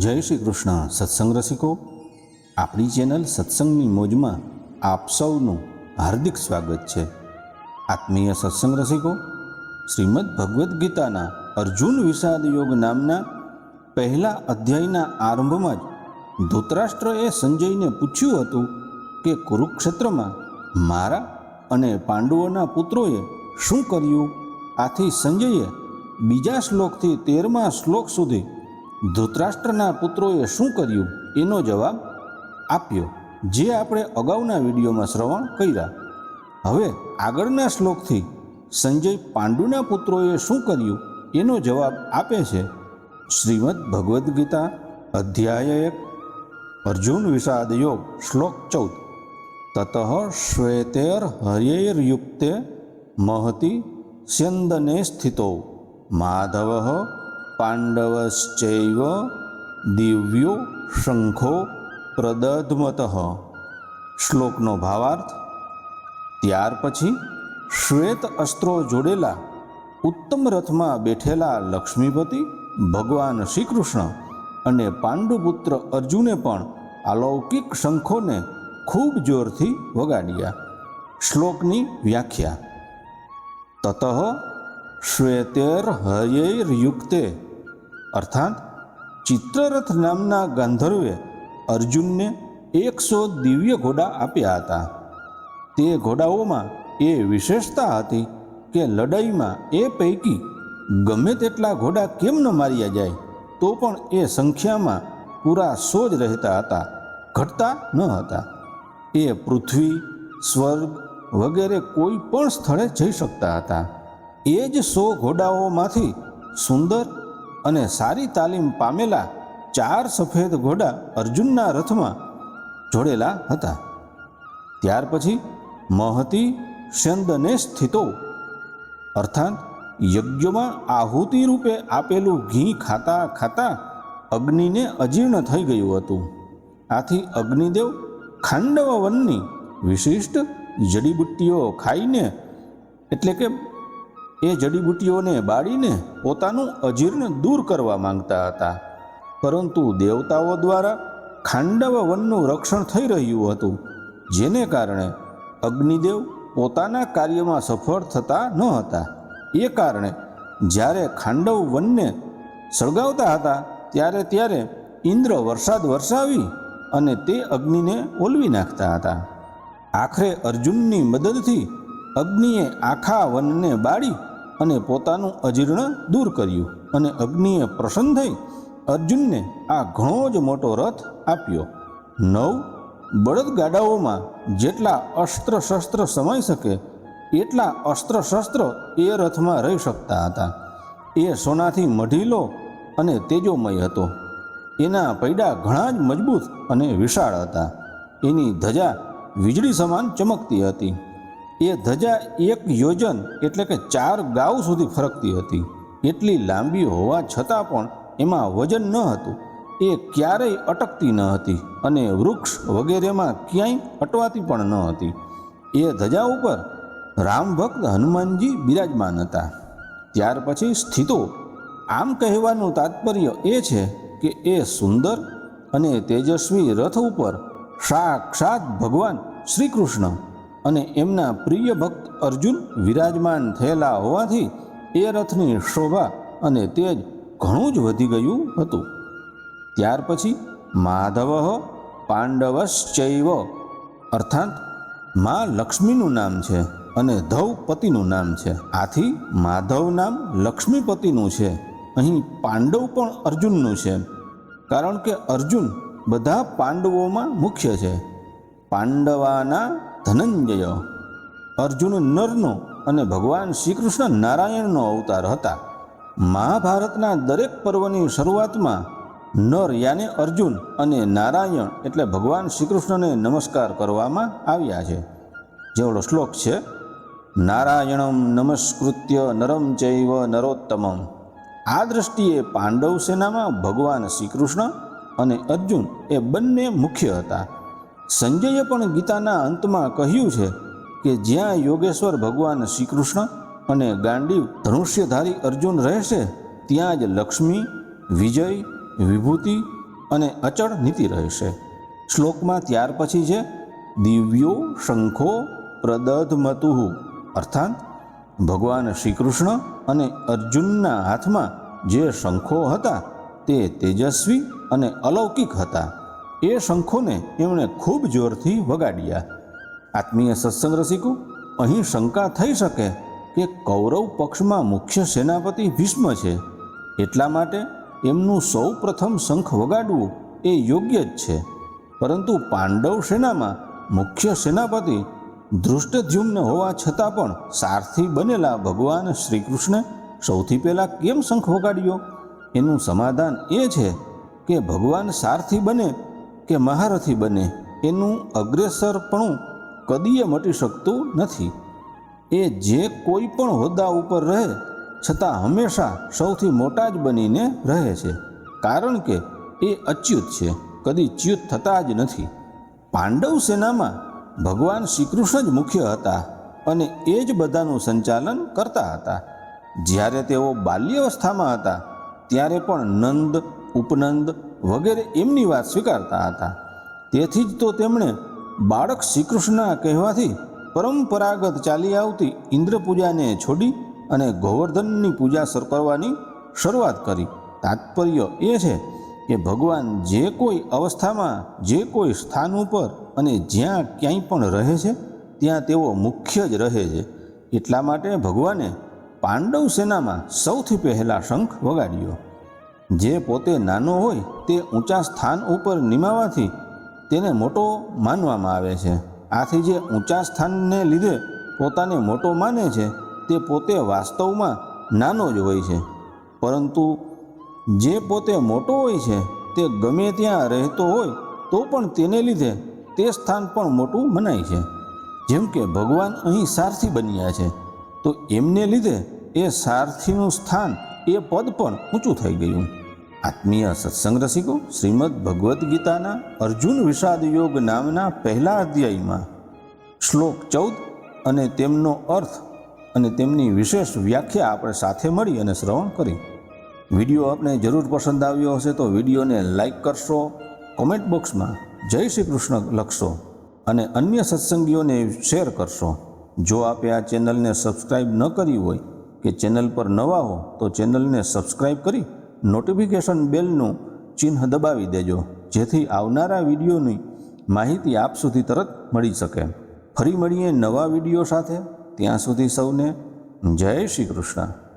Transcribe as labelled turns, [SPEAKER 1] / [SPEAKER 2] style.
[SPEAKER 1] જય શ્રી કૃષ્ણ, સત્સંગ રસિકો. આપણી ચેનલ સત્સંગની મોજમાં આપ સૌનું હાર્દિક સ્વાગત છે. આત્મીય સત્સંગ રસિકો, શ્રીમદ ભગવદ્ ગીતાના અર્જુન વિષાદ યોગ નામના પહેલા અધ્યાયના આરંભમાં જ ધૃતરાષ્ટ્રએ સંજયને પૂછ્યું હતું કે કુરુક્ષેત્રમાં મારા અને પાંડવોના પુત્રોએ શું કર્યું? આથી સંજયે બીજા શ્લોકથી તેરમા શ્લોક સુધી ધૃતરાષ્ટ્રના પુત્રોએ શું કર્યું? એનો જવાબ આપ્યો, જે આપણે અગાઉના વિડીયોમાં શ્રવણ કર્યા. હવે આગળના શ્લોકથી સંજય પાંડુના પુત્રોએ શું કર્યું? એનો જવાબ આપે છે, શ્રીમદ ભગવદ્ ગીતા, અધ્યાય એક, અર્જુન વિષાદ યોગ, શ્લોક ચૌદ. તત શ્વેતેર હર્યૈર્યુક્તે મહતી સ્યંદને સ્થિતો. માધવ પાંડવશ્ચૈવ દિવ્યો શંખો પ્રદધમત શ્લોકનો ભાવાર્થ ત્યાર પછી શ્વેત અસ્ત્રો જોડેલા ઉત્તમ રથમાં બેઠેલા લક્ષ્મીપતિ ભગવાન શ્રી કૃષ્ણ અને પાંડુપુત્ર અર્જુને પણ અલૌકિક શંખોને ખૂબ જોરથી વગાડ્યા શ્લોકની વ્યાખ્યા તત શ્વેતેર હયૈર્યુક્તે અર્થાત ચિત્રરથ નામના ગાંધર્વે અર્જુનને એકસો દિવ્ય ઘોડા આપ્યા હતા. તે ઘોડાઓમાં એ વિશેષતા હતી કે લડાઈમાં એ પૈકી ગમે તેટલા ઘોડા કેમ ન માર્યા જાય, તો પણ એ સંખ્યામાં પૂરા સો જ રહેતા હતા, ઘટતા ન હતા. એ પૃથ્વી, સ્વર્ગ વગેરે કોઈ પણ સ્થળે જઈ શકતા હતા. એ જ સો ઘોડાઓમાંથી સુંદર અને સારી તાલીમ પામેલા ચાર સફેદ ઘોડા અર્જુનના રથમાં જોડેલા હતા. ત્યાર પછી મહતી શંદને સ્થિતો, અર્થાત યજ્ઞમાં આહુતિ રૂપે આપેલું ઘી ખાતા ખાતા અગ્નિને અજીર્ણ થઈ ગયું હતું. આથી અગ્નિદેવ ખાંડવ વનની વિશિષ્ટ જડીબુટ્ટીઓ ખાઈને, એટલે કે એ જડીબુટ્ટીઓને બાળીને પોતાનું અજીર્ણ દૂર કરવા માંગતા હતા. પરંતુ દેવતાઓ દ્વારા ખાંડવ વનનું રક્ષણ થઈ રહ્યું હતું, જેને કારણે અગ્નિદેવ પોતાના કાર્યમાં સફળ થતા ન હતા. એ કારણે જ્યારે ખાંડવ વનને સળગાવતા હતા, ત્યારે ત્યારે ઇન્દ્ર વરસાદ વરસાવી અને તે અગ્નિને ઓલવી નાખતા હતા. આખરે અર્જુનની મદદથી અગ્નિએ આખા વનને બાળી અને પોતાનું અજીર્ણ દૂર કર્યું અને અગ્નિએ પ્રસન્ન થઈ અર્જુનને આ ઘણો જ મોટો રથ આપ્યો. નવ બળદગાડાઓમાં જેટલા અસ્ત્ર શસ્ત્ર સમાઈ શકે, એટલા અસ્ત્ર શસ્ત્ર એ રથમાં રહી શકતા હતા. એ સોનાથી મઢીલો અને તેજોમય હતો. એના પૈડા ઘણા જ મજબૂત અને વિશાળ હતા. એની ધજા વીજળી સમાન ચમકતી હતી. એ ધજા એક યોજન એટલે કે ચાર ગાઉ સુધી ફરકતી હતી. એટલી લાંબી હોવા છતાં પણ એમાં વજન ન હતું. એ ક્યારેય અટકતી ન હતી અને વૃક્ષ વગેરેમાં ક્યાંય અટવાતી પણ ન હતી. એ ધજા ઉપર રામભક્ત હનુમાનજી બિરાજમાન હતા. ત્યાર પછી સ્થિતો. આમ કહેવાનું તાત્પર્ય એ છે કે એ સુંદર અને તેજસ્વી રથ ઉપર સાક્ષાત ભગવાન શ્રી કૃષ્ણ અને એમના પ્રિય ભક્ત અર્જુન વિરાજમાન થયેલા હોવાથી એ રથની શોભા અને તેજ ઘણું જ વધી ગયું હતું. ત્યાર પછી માધવ પાંડવશ્ચૈવ, અર્થાત મા લક્ષ્મીનું નામ છે અને ધવ પતિનું નામ છે. આથી માધવ નામ લક્ષ્મીપતિનું છે. અહીં પાંડવ પણ અર્જુનનું છે. કારણ કે અર્જુન બધા પાંડવોમાં મુખ્ય છે. પાંડવાના ધનંજય અર્જુન નરનો અને ભગવાન શ્રીકૃષ્ણ નારાયણનો અવતાર હતા. મહાભારતના દરેક પર્વની શરૂઆતમાં નર યાને અર્જુન અને નારાયણ એટલે ભગવાન શ્રીકૃષ્ણને નમસ્કાર કરવામાં આવ્યા છે. જેવડો શ્લોક છે, નારાયણમ નમસ્કૃત્ય નરમ ચૈવ નરોત્તમમ. આ દ્રષ્ટિએ પાંડવ સેનામાં ભગવાન શ્રીકૃષ્ણ અને અર્જુન એ બંને મુખ્ય હતા. સંજયે પણ ગીતાના અંતમાં કહ્યું છે કે જ્યાં યોગેશ્વર ભગવાન શ્રીકૃષ્ણ અને ગાંડીવ ધનુષ્યધારી અર્જુન રહેશે, ત્યાં જ લક્ષ્મી, વિજય, વિભૂતિ અને અચળ નીતિ રહેશે. શ્લોકમાં ત્યાર પછી છે, દિવ્યો શંખો પ્રદધમતુ અર્થાત ભગવાન શ્રીકૃષ્ણ અને અર્જુનના હાથમાં જે શંખો હતા તે તેજસ્વી અને અલૌકિક હતા. એ શંખોને એમણે ખૂબ જોરથી વગાડ્યા. આત્મીય સત્સંગ રસિકો, અહીં શંકા થઈ શકે કે કૌરવ પક્ષમાં મુખ્ય સેનાપતિ ભીષ્મ છે. એટલા માટે એમનું સૌ પ્રથમ શંખ વગાડવું એ યોગ્ય જ છે. પરંતુ પાંડવ સેનામાં મુખ્ય સેનાપતિ ધૃષ્ટધ્યુમ્ન હોવા છતાં પણ સારથી બનેલા ભગવાન શ્રી કૃષ્ણે સૌથી પહેલાં કેમ શંખ વગાડ્યો? એનું સમાધાન એ છે કે ભગવાન સારથી બને કે મહારથી બને, એનું અગ્રેસરપણું કદીએ મટી શકતું નથી. એ જે કોઈ પણ હોદ્દા ઉપર રહે, છતાં હંમેશા સૌથી મોટા જ બનીને રહે છે. કારણ કે એ અચ્યુત છે, કદી ચ્યુત થતા જ નથી. પાંડવ સેનામાં ભગવાન શ્રીકૃષ્ણ જ મુખ્ય હતા અને એ જ બધાનું સંચાલન કરતા હતા. જ્યારે તેઓ બાલ્યાવસ્થામાં હતા, ત્યારે પણ નંદ ઉપનંદ વગેરે એમની વાત સ્વીકારતા હતા. તેથી જ તો તેમણે બાળક શ્રીકૃષ્ણના કહેવાથી પરંપરાગત ચાલી આવતી ઇન્દ્રપૂજાને છોડી અને ગોવર્ધનની પૂજા સર, કરવાની શરૂઆત કરી. તાત્પર્ય એ છે કે ભગવાન જે કોઈ અવસ્થામાં, જે કોઈ સ્થાન ઉપર અને જ્યાં ક્યાંય પણ રહે છે, ત્યાં તેઓ મુખ્ય જ રહે છે. એટલા માટે ભગવાને પાંડવ સેનામાં સૌથી પહેલાં શંખ વગાડ્યો. જે પોતે નાનો હોય તે ઊંચા સ્થાન ઉપર નિમાવાથી તેને મોટો માનવામાં આવે છે. આથી જે ઊંચા સ્થાનને લીધે પોતાને મોટો માને છે, તે પોતે વાસ્તવમાં નાનો જ હોય છે. પરંતુ જે પોતે મોટો હોય છે, તે ગમે ત્યાં રહેતો હોય, તો પણ તેને લીધે તે સ્થાન પણ મોટું મનાય છે. જેમ કે ભગવાન અહીં સારથી બન્યા છે, તો એમને લીધે એ સારથીનું સ્થાન એ પદ પણ ઊંચું થઈ ગયું. આત્મીય સત્સંગ રસિકો, શ્રીમદ ભગવદ્ ગીતાના અર્જુન વિષાદ યોગ નામના પહેલા અધ્યાયમાં શ્લોક ચૌદ અને તેમનો અર્થ અને તેમની વિશેષ વ્યાખ્યા આપણે સાથે મળી અને શ્રવણ કરી. વીડિયો આપને જરૂર પસંદ આવ્યો હશે તો વિડીયોને લાઈક કરશો, કોમેન્ટ બોક્સમાં જય શ્રી કૃષ્ણ લખશો અને અન્ય સત્સંગીઓને શેર કરશો. જો આપે આ ચેનલને સબસ્ક્રાઈબ ન કરી હોય કે ચેનલ પર નવા હો તો ચેનલને સબસ્ક્રાઈબ કરી નોટિફિકેશન બેલનું ચિહ્ન દબાવી દેજો, જેથી આવનારા વિડીયોની માહિતી આપ સુધી તરત મળી શકે. ફરી મળીએ નવા વીડિયો સાથે. ત્યાં સુધી સૌને જય શ્રી કૃષ્ણ.